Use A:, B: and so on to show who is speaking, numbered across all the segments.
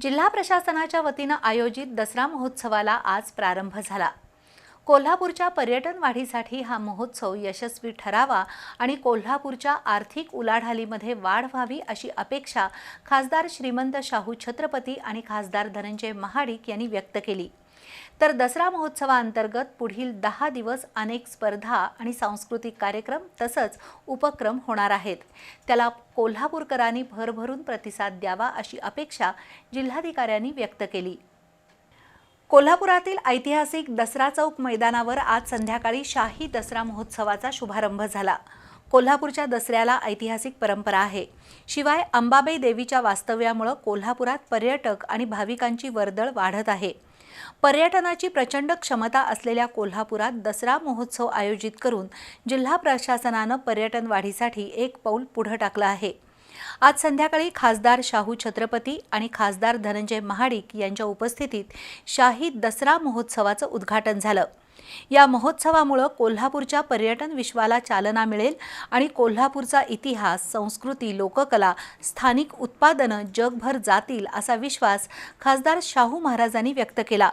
A: जिल्हा प्रशासनाच्या वतीनं आयोजित दसरा महोत्सवाला आज प्रारंभ झाला. कोल्हापूरच्या पर्यटन वाढीसाठी हा महोत्सव यशस्वी ठरावा आणि कोल्हापूरच्या आर्थिक उलाढालीमध्ये वाढ व्हावी अशी अपेक्षा खासदार श्रीमंत शाहू छत्रपती आणि खासदार धनंजय महाडिक यांनी व्यक्त केली. तर दसरा महोत्सवाअंतर्गत पुढील दहा दिवस अनेक स्पर्धा आणि सांस्कृतिक कार्यक्रम तसंच उपक्रम होणार आहेत. त्याला कोल्हापूरकरांनी भरभरून प्रतिसाद द्यावा अशी अपेक्षा जिल्हाधिकाऱ्यांनी व्यक्त केली. कोल्हापुरातील ऐतिहासिक दसरा चौक मैदानावर आज संध्याकाळी शाही दसरा महोत्सवाचा शुभारंभ झाला. कोल्हापूरच्या दसऱ्याला ऐतिहासिक परंपरा आहे. शिवाय अंबाबाई देवीच्या वास्तव्यामुळं कोल्हापुरात पर्यटक आणि भाविकांची वर्दळ वाढत आहे. पर्यटनाची प्रचंड क्षमता असलेल्या कोल्हापुरात दसरा महोत्सव आयोजित करून जिल्हा प्रशासनानं पर्यटन वाढीसाठी एक पाऊल पुढं टाकलं आहे. आज संध्याकाळी खासदार शाहू छत्रपती आणि खासदार धनंजय महाडिक यांच्या उपस्थितीत शाही दसरा महोत्सवाचं उद्घाटन झालं. या महोत्सवामुळं कोल्हापूरच्या पर्यटन विश्वाला चालना मिळेल आणि कोल्हापूरचा इतिहास संस्कृती लोककला स्थानिक उत्पादनं जगभर जातील असा विश्वास खासदार शाहू महाराजांनी व्यक्त केला.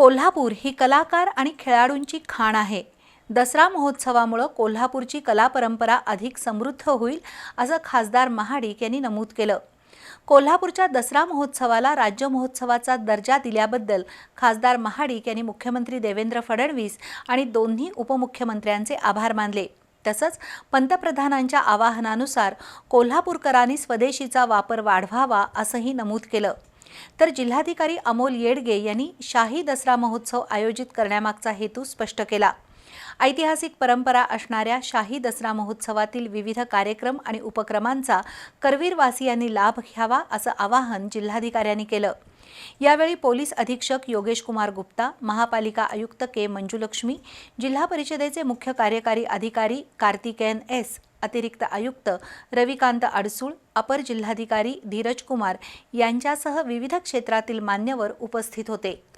A: कोल्हापूर ही कलाकार आणि खेळाडूंची खाण आहे. दसरा महोत्सवामुळं कोल्हापूरची कला परंपरा अधिक समृद्ध होईल असं खासदार महाडिक यांनी नमूद केलं. कोल्हापूरच्या दसरा महोत्सवाला राज्य महोत्सवाचा दर्जा दिल्याबद्दल खासदार महाडिक यांनी मुख्यमंत्री देवेंद्र फडणवीस आणि दोन्ही उपमुख्यमंत्र्यांचे आभार मानले. तसंच पंतप्रधानांच्या आवाहनानुसार कोल्हापूरकरांनी स्वदेशीचा वापर वाढवावा असंही नमूद केलं. तर जिल्हाधिकारी अमोल येडगे यांनी शाही दसरा महोत्सव आयोजित करण्यामागचा हेतू स्पष्ट केला. ऐतिहासिक परंपरा असणाऱ्या शाही दसरा महोत्सवातील विविध कार्यक्रम आणि उपक्रमांचा करवीरवासियांनी लाभ घ्यावा असं आवाहन जिल्हाधिकाऱ्यांनी केलं. यावेळी पोलीस अधीक्षक योगेश कुमार गुप्ता महापालिका आयुक्त के मंजुलक्ष्मी जिल्हा परिषदेचे मुख्य कार्यकारी अधिकारी कार्तिकेयन एस अतिरिक्त आयुक्त रविकांत अडसूळ अपर जिल्हाधिकारी धीरज कुमार यांच्यासह विविध क्षेत्रातील मान्यवर उपस्थित होते.